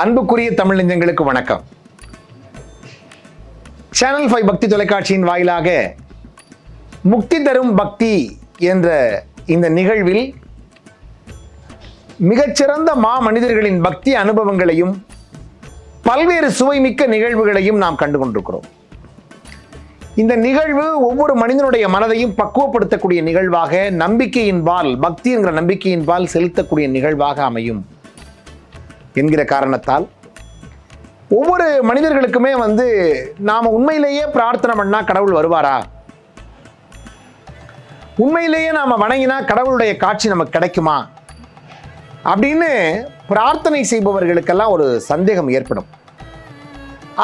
அன்புக்குரிய தமிழ் நெஞ்சங்களுக்கு வணக்கம். சேனல் ஃபைவ் பக்தி தொலைக்காட்சியின் வாயிலாக முக்தி தரும் பக்தி என்ற இந்த நிகழ்வில் மிகச்சிறந்த மா மனிதர்களின் பக்தி அனுபவங்களையும் பல்வேறு சுவைமிக்க நிகழ்வுகளையும் நாம் கண்டு கொண்டிருக்கிறோம் இந்த நிகழ்வு ஒவ்வொரு மனிதனுடைய மனதையும் பக்குவப்படுத்தக்கூடிய நிகழ்வாக நம்பிக்கையின் பால் பக்தி என்கிற நம்பிக்கையின் பால் செலுத்தக்கூடிய நிகழ்வாக அமையும். என்கிற காரணத்தால் ஒவ்வொரு மனிதர்களுக்குமே வந்து நாம் உண்மையிலேயே பிரார்த்தனை பண்ணா கடவுள் வருவாரா? உண்மையிலேயே நாம் வணங்கினா கடவுளுடைய காட்சி நமக்கு கிடைக்குமா? அப்படின்னு பிரார்த்தனை செய்பவர்களுக்கெல்லாம் ஒரு சந்தேகம் ஏற்படும்.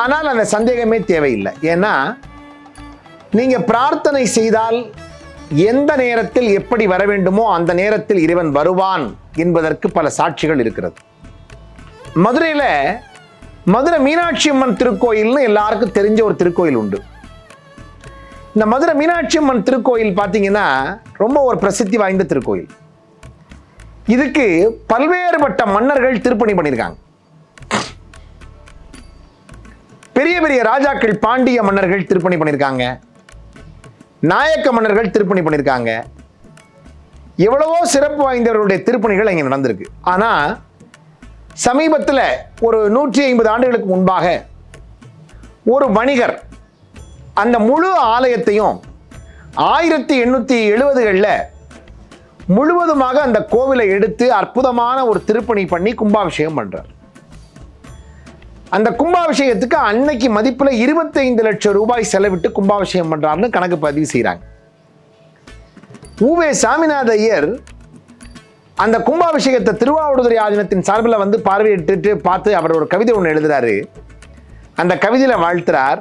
ஆனால் அந்த சந்தேகமே தேவையில்லை. ஏன்னா நீங்கள் பிரார்த்தனை செய்தால் எந்த நேரத்தில் எப்படி வர வேண்டுமோ அந்த நேரத்தில் இறைவன் வருவான் என்பதற்கு பல சாட்சிகள் இருக்கிறது. மதுரையில் மதுரை மீனாட்சி அம்மன் திருக்கோயில்னு எல்லாருக்கும் தெரிஞ்ச ஒரு திருக்கோயில் உண்டு. இந்த மதுரை மீனாட்சி அம்மன் திருக்கோயில் பார்த்தீங்கன்னா ரொம்ப ஒரு பிரசித்தி வாய்ந்த திருக்கோயில். இதுக்கு பல்வேறுபட்ட மன்னர்கள் திருப்பணி பண்ணியிருக்காங்க. பெரிய பெரிய ராஜாக்கள் பாண்டிய மன்னர்கள் திருப்பணி பண்ணியிருக்காங்க. நாயக்க மன்னர்கள் திருப்பணி பண்ணியிருக்காங்க. எவ்வளவோ சிறப்பு வாய்ந்தவர்களுடைய திருப்பணிகள் இங்கே நடந்திருக்கு. ஆனால் சமீபத்தில் ஒரு நூற்றி ஐம்பது ஆண்டுகளுக்கு முன்பாக ஒரு வணிகர் அந்த முழு ஆலயத்தையும் ஆயிரத்தி எண்ணூற்றி எழுபதுகளில் முழுவதுமாக அந்த கோவிலை எடுத்து அற்புதமான ஒரு திருப்பணி பண்ணி கும்பாபிஷேகம் பண்ணுறார் அந்த கும்பாபிஷேகத்துக்கு அன்னைக்கு மதிப்பில் இருபத்தைந்து லட்சம் ரூபாய் செலவிட்டு கும்பாபிஷேகம் பண்ணுறாருன்னு கணக்கு பதிவு செய்கிறாங்க ஊவே சாமிநாத ஐயர் அந்த கும்பாபிஷேகத்தை திருவாவடுதுறை ஆதீனத்தின் சார்பில் வந்து பார்வையிட்டு பார்த்து அவர் ஒரு கவிதை ஒன்று எழுதுறாரு. அந்த கவிதையில் வாழ்த்துறார்.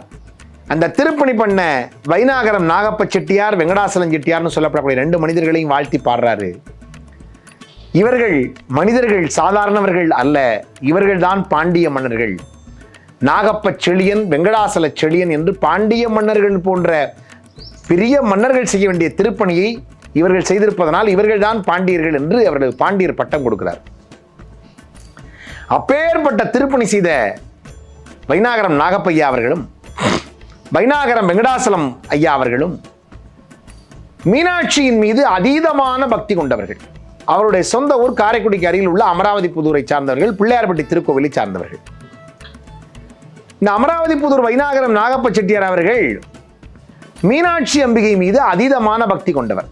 அந்த திருப்பணி பண்ண வைநாகரம் நாகப்ப செட்டியார் வெங்கடாசலம் செட்டியார்னு சொல்லப்படக்கூடிய ரெண்டு மனிதர்களையும் வாழ்த்தி பாடுறாரு. இவர்கள் மனிதர்கள் சாதாரணவர்கள் அல்ல இவர்கள்தான் பாண்டிய மன்னர்கள். நாகப்ப செழியன் வெங்கடாசல செழியன் என்று பாண்டிய மன்னர்கள் போன்ற பெரிய மன்னர்கள் செய்ய வேண்டிய திருப்பணியை இவர்கள் செய்திருப்பதனால் இவர்கள் தான் பாண்டியர்கள் என்று அவர்கள் பாண்டியர் பட்டம் கொடுக்கிறார். அப்பேற்பட்ட திருப்பணி செய்த வைநாகரம் நாகப்பையா அவர்களும் வைநாகரம் வெங்கடாசலம் ஐயா அவர்களும் மீனாட்சியின் மீது அதீதமான பக்தி கொண்டவர்கள். அவருடைய சொந்த ஊர் காரைக்குடிக்கு அருகில் உள்ள அமராவதி புதூரை சார்ந்தவர்கள் பிள்ளையார்பட்டி திருக்கோவிலை சார்ந்தவர்கள். இந்த அமராவதி புதூர் வைநாகரம் நாகப்ப செட்டியார் அவர்கள் மீனாட்சி அம்பிகை மீது அதீதமான பக்தி கொண்டவர்.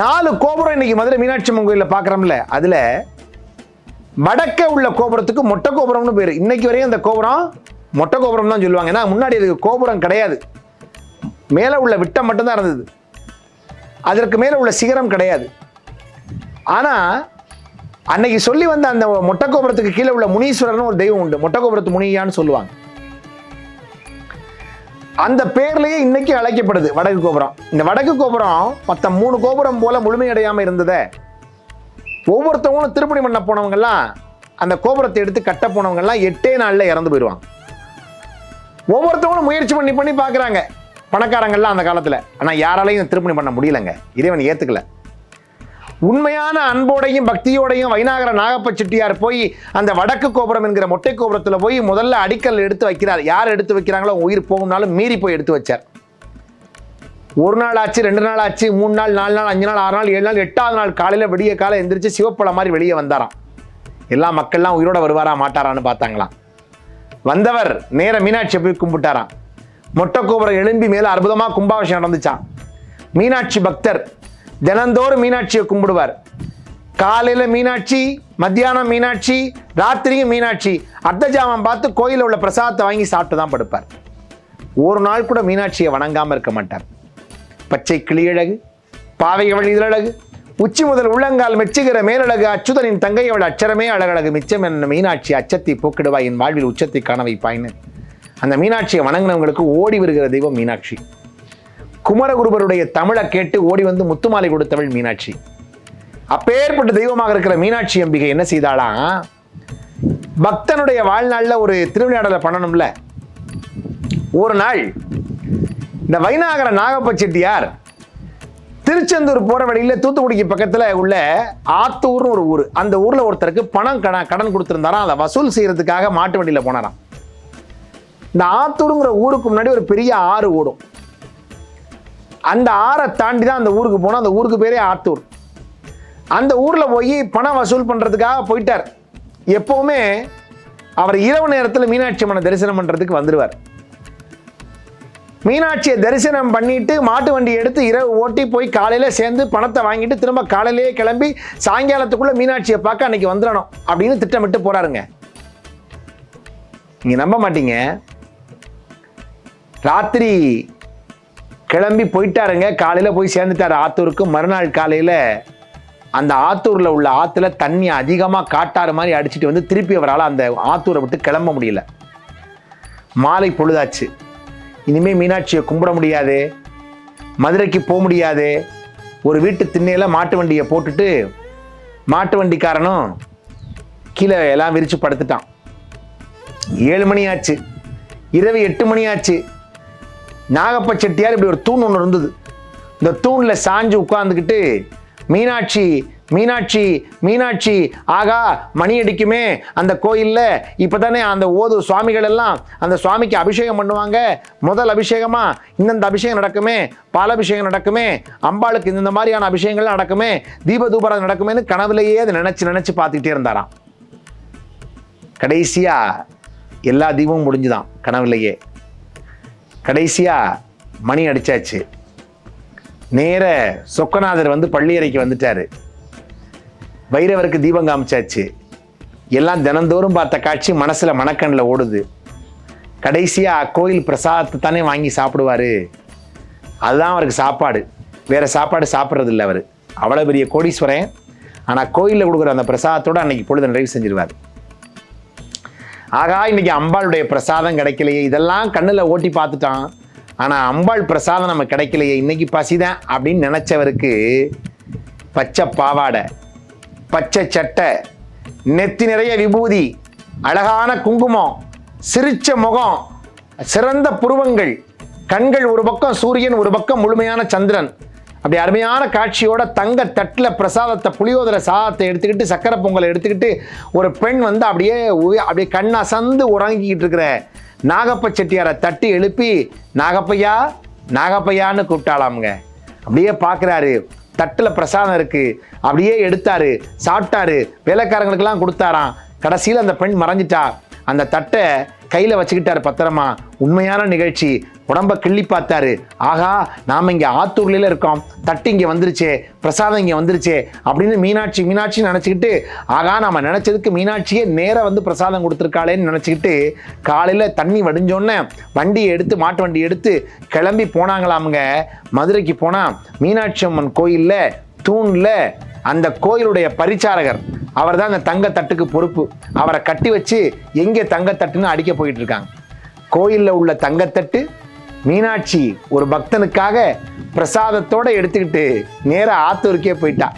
நாலு கோபுரம் இன்னைக்கு மதுரை மீனாட்சி அம்மன் கோயிலில் பார்க்குறோம்ல அதில் வடக்க உள்ள கோபுரத்துக்கு மொட்டை கோபுரம்னு பேர். இன்னைக்கு வரையும் அந்த கோபுரம் மொட்டை கோபுரம் தான் சொல்லுவாங்க. ஏன்னா முன்னாடி அதுக்கு கோபுரம் கிடையாது. மேலே உள்ள விட்டம் மட்டும்தான் இருந்தது. அதற்கு மேலே உள்ள சிகரம் கிடையாது. ஆனால் அன்னைக்கு சொல்லி வந்த அந்த மொட்டை கோபுரத்துக்கு கீழே உள்ள முனீஸ்வரர்னு ஒரு தெய்வம் உண்டு. மொட்டை கோபுரத்து முனியான்னு சொல்லுவாங்க. அந்த பேர்லயே இன்னைக்கு அழைக்கப்படுது வடக்கு கோபுரம். இந்த வடக்கு கோபுரம் மற்ற மூணு கோபுரம் போல முழுமையடையாம இருந்ததை. ஒவ்வொருத்தவங்களும் திருப்பணி பண்ண போனவங்கெல்லாம் அந்த கோபுரத்தை எடுத்து கட்ட போனவங்கெல்லாம் எட்டே நாள்ல இறந்து போயிடுவாங்க ஒவ்வொருத்தவங்களும் முயற்சி பண்ணி பண்ணி பார்க்குறாங்க. பணக்காரங்கள்லாம் அந்த காலத்தில். ஆனால் யாராலையும் திருப்பணி பண்ண முடியலங்க. இறைவன் ஏத்துக்கல. உண்மையான அன்போடையும் பக்தியோடையும் வைநாகர நாகப்ப செட்டியார் போய் அந்த வடக்கு கோபுரம் என்கிற மொட்டை கோபுரத்தில் போய் முதல்ல அடிக்கல் எடுத்து வைக்கிறார். யார் எடுத்து வைக்கிறாங்களோ உயிர் போகும்னாலும் மீறி போய் எடுத்து வச்சார். ஒரு நாள் ஆச்சு ரெண்டு நாள் ஆச்சு மூணு நாள் நாலு நாள் அஞ்சு நாள் ஆறு நாள் ஏழு நாள் எட்டாவது நாள் காலையில் விடிய காலை எந்திரிச்சு சிவப்பழ மாதிரி வெளியே வந்தாராம். எல்லா மக்கள்லாம் உயிரோட வருவாரா மாட்டாரான்னு பார்த்தாங்களாம். வந்தவர் நேர மீனாட்சியை போய் கும்பிட்டாராம். மொட்டை கோபுரம் எழும்பி மேலே அற்புதமாக கும்பாபிஷேகம் நடந்துச்சான் மீனாட்சி பக்தர் தினந்தோறும் மீனாட்சியை கும்பிடுவார். காலையில் மீனாட்சி மத்தியானம் மீனாட்சி ராத்திரியும் மீனாட்சி. அர்த்தஜாமம் பார்த்து கோயிலில் உள்ள பிரசாதத்தை வாங்கி சாப்பிட்டு தான் படுப்பார். ஒரு நாள் கூட மீனாட்சியை வணங்காமல் இருக்க மாட்டார். பச்சை கிளியழகு பாவையவள் இதழகு உச்சி முதல் உள்ளங்கால் மெச்சுகிற மேலழகு அச்சுதனின் தங்கை அவள் அச்சரமே அழகழகு மிச்சம் என்ன மீனாட்சி அச்சத்தை போக்கிடுவாய் என் வாழ்வில் உச்சத்தை காண வைப்பாயின்னு. அந்த மீனாட்சியை வணங்கினவங்களுக்கு ஓடி வருகிற தெய்வம் மீனாட்சி. குமரகுருபருடைய தமிழை கேட்டு ஓடி வந்து முத்துமாலை கொடுத்தவள் மீனாட்சி. அப்பேற்பட்ட தெய்வமாக இருக்கிற மீனாட்சி அம்பிகை என்ன செய்தாலாம் பக்தனுடைய வாழ்நாளில் ஒரு திருவிளையாடலை பண்ணணும்ல. ஒரு நாள் இந்த வைநாகர நாகப்ப செட்டியார் திருச்செந்தூர் போகிற வழியில தூத்துக்குடிக்கு பக்கத்துல உள்ள ஆத்தூர்னு ஒரு ஊர். அந்த ஊர்ல ஒருத்தருக்கு பணம் கடன் கடன் கொடுத்துருந்தாராம். அதை வசூல் செய்யறதுக்காக மாட்டு வண்டியில் போனாராம். இந்த ஆத்தூருங்கிற ஊருக்கு முன்னாடி ஒரு பெரிய ஆறு ஓடும். அந்த ஆறை தாண்டி தான் அந்த ஊருக்கு போனோம். அந்த ஊருக்கு பேரே ஆத்தூர். அந்த ஊரில் போய் பணம் வசூல் பண்ணுறதுக்காக போயிட்டார். எப்போவுமே அவர் இரவு நேரத்தில் மீனாட்சி அம்மனை தரிசனம் பண்ணுறதுக்கு வந்துடுவார் மீனாட்சியை தரிசனம் பண்ணிட்டு மாட்டு வண்டி எடுத்து இரவு ஓட்டி போய் காலையில் சேர்ந்து பணத்தை வாங்கிட்டு திரும்ப காலையிலேயே கிளம்பி சாயங்காலத்துக்குள்ளே மீனாட்சியை பார்க்க அன்னைக்கு வந்துடணும் அப்படின்னு திட்டமிட்டு போகிறாருங்க நீங்கள் நம்ப மாட்டீங்க. ராத்திரி கிளம்பி போயிட்டாருங்க. காலையில் போய் சேர்ந்துட்டார் ஆத்தூருக்கு. மறுநாள் காலையில் அந்த ஆத்தூரில் உள்ள ஆற்றுல தண்ணி அதிகமாக காட்டாறு மாதிரி அடிச்சிட்டு வந்து திருப்பி அவரால் அந்த ஆத்தூரை விட்டு கிளம்ப முடியல. மாலை பொழுதாச்சு. இனிமேல் மீனாட்சியை கும்பிட முடியாது. மதுரைக்கு போக முடியாது. ஒரு வீட்டு திண்ணையில் மாட்டு வண்டியை போட்டுட்டு மாட்டு வண்டிக்காரனும் கீழே எல்லாம் விரித்து படுத்துட்டான். ஏழு மணி ஆச்சு. இரவு எட்டு மணி ஆச்சு. நாகப்ப செட்டியார் இப்படி ஒரு தூண் ஒன்று இருந்தது. இந்த தூணில் சாஞ்சு உட்காந்துக்கிட்டு மீனாட்சி மீனாட்சி மீனாட்சி ஆகா மணி அடிக்குமே அந்த கோயிலில் இப்போ தானே அந்த ஓது சுவாமிகள் எல்லாம் அந்த சுவாமிக்கு அபிஷேகம் பண்ணுவாங்க. முதல் அபிஷேகமாக இந்தந்த அபிஷேகம் நடக்குமே பாலாபிஷேகம் நடக்குமே அம்பாளுக்கு இந்தந்த மாதிரியான அபிஷேகங்கள் நடக்குமே தீப தூபரம் நடக்குமேன்னு கனவுலையே அதை நினச்சி நினச்சி பார்த்துக்கிட்டே இருந்தாராம். கடைசியாக எல்லா தீபமும் முடிஞ்சுதான் கனவுலையே. கடைசியாக மணி அடிச்சாச்சு. நேர சொக்கநாதர் வந்து பள்ளியறைக்கு வந்துட்டாரு. வைரவருக்கு தீபம் காமிச்சாச்சு. எல்லாம் தினந்தோறும் பார்த்த காட்சி மனசில் மணக்கண்ணில் ஓடுது. கடைசியாக கோயில் பிரசாதத்தை தானே வாங்கி சாப்பிடுவாரு. அதுதான் அவருக்கு சாப்பாடு. வேறு சாப்பாடு சாப்பிட்றதில்ல அவர். அவ்வளோ பெரிய கோடீஸ்வரன். ஆனால் கோயிலில் கொடுக்குற அந்த பிரசாதத்தோட அன்றைக்கி பொழுது நிறைவு செஞ்சிருவார். ஆகா இன்றைக்கி அம்பாளுடைய பிரசாதம் கிடைக்கலையே. இதெல்லாம் கண்ணில் ஓட்டி பார்த்துட்டான். ஆனால் அம்பாள் பிரசாதம் நம்ம கிடைக்கலையே. இன்னைக்கு பசிதான் அப்படின்னு நினச்சவருக்கு பச்சை பாவாடை பச்சை சட்டை நெத்தி நிறைய விபூதி அழகான குங்குமம் சிரிச்ச முகம் சிறந்த புருவங்கள் கண்கள் ஒரு பக்கம் சூரியன் ஒரு பக்கம் முழுமையான சந்திரன். அப்படி அருமையான காட்சியோட தங்க தட்டில் பிரசாதத்தை புளியோதரை சாதத்தை எடுத்துக்கிட்டு சக்கரை பொங்கலை எடுத்துக்கிட்டு ஒரு பெண் வந்து அப்படியே அப்படியே கண் அசந்து உறங்கிக்கிட்டு இருக்கிற நாகப்ப செட்டியாரை தட்டி எழுப்பி நாகப்பையா நாகப்பையான்னு கூப்பிட்டாலாமுங்க அப்படியே பார்க்குறாரு. தட்டில் பிரசாதம் இருக்குது அப்படியே எடுத்தாரு. சாப்பிட்டாரு. வேலைக்காரங்களுக்கெல்லாம் கொடுத்தாராம். கடைசியில் அந்த பெண் மறைஞ்சிட்டா. அந்த தட்டை கையில் வச்சுக்கிட்டாரு பத்திரமா. உண்மையான நிகழ்ச்சி. உடம்ப கிள்ளி பார்த்தாரு. ஆகா நாம் இங்கே ஆத்தூர்ல இருக்கோம். தட்டு இங்கே வந்துருச்சே. பிரசாதம் இங்கே வந்துருச்சே. அப்படின்னு மீனாட்சி மீனாட்சி நினச்சிக்கிட்டு ஆகா நாம் நினச்சதுக்கு மீனாட்சியே நேராக வந்து பிரசாதம் கொடுத்துருக்காளேன்னு நினச்சிக்கிட்டு காலையில் தண்ணி வடிஞ்சோன்னே வண்டியை எடுத்து மாட்டு வண்டி எடுத்து கிளம்பி போனாங்களாமுங்க. மதுரைக்கு போனால் மீனாட்சி அம்மன் கோயிலில் தூணில் அந்த கோயிலுடைய பரிச்சாரகர் அவர் தான் அந்த தங்கத்தட்டுக்கு பொறுப்பு. அவரை கட்டி வச்சு எங்கே தங்கத்தட்டுன்னு அடிக்க போயிட்டு இருக்காங்க கோயிலில் உள்ள தங்கத்தட்டு மீனாட்சி ஒரு பக்தனுக்காக பிரசாதத்தோடு எடுத்துக்கிட்டு நேராக ஆத்தூருக்கே போயிட்டா.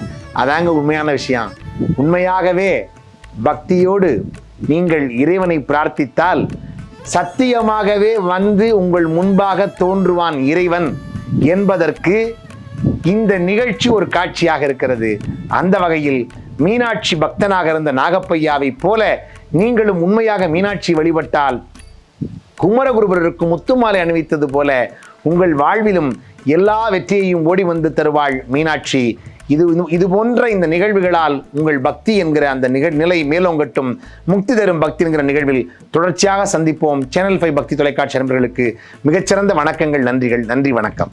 அதாங்க உண்மையான விஷயம். உண்மையாகவே பக்தியோடு நீங்கள் இறைவனை பிரார்த்தித்தால் சத்தியமாகவே வந்து உங்கள் முன்பாக தோன்றுவான் இறைவன் என்பதற்கு இந்த நிகழ்ச்சி ஒரு காட்சியாக இருக்கிறது. அந்த வகையில் மீனாட்சி பக்தனாக இருந்த நாகப்பையாவை போல நீங்களும் உண்மையாக மீனாட்சி வழிபட்டால் குமரகுருபருக்கு முத்துமாலை அணிவித்தது போல உங்கள் வாழ்விலும் எல்லா வெற்றியையும் ஓடி வந்து தருவாள் மீனாட்சி. இது இது போன்ற இந்த நிகழ்வுகளால் உங்கள் பக்தி என்கிற அந்த நிகழ் நிலை மேலோங்கட்டும். முக்தி தரும் பக்தி என்கிற நிகழ்வில் தொடர்ச்சியாக சந்திப்போம். சேனல் ஃபைவ் பக்தி தொலைக்காட்சி நண்பர்களுக்கு மிகச்சிறந்த வணக்கங்கள் நன்றிகள் நன்றி வணக்கம்.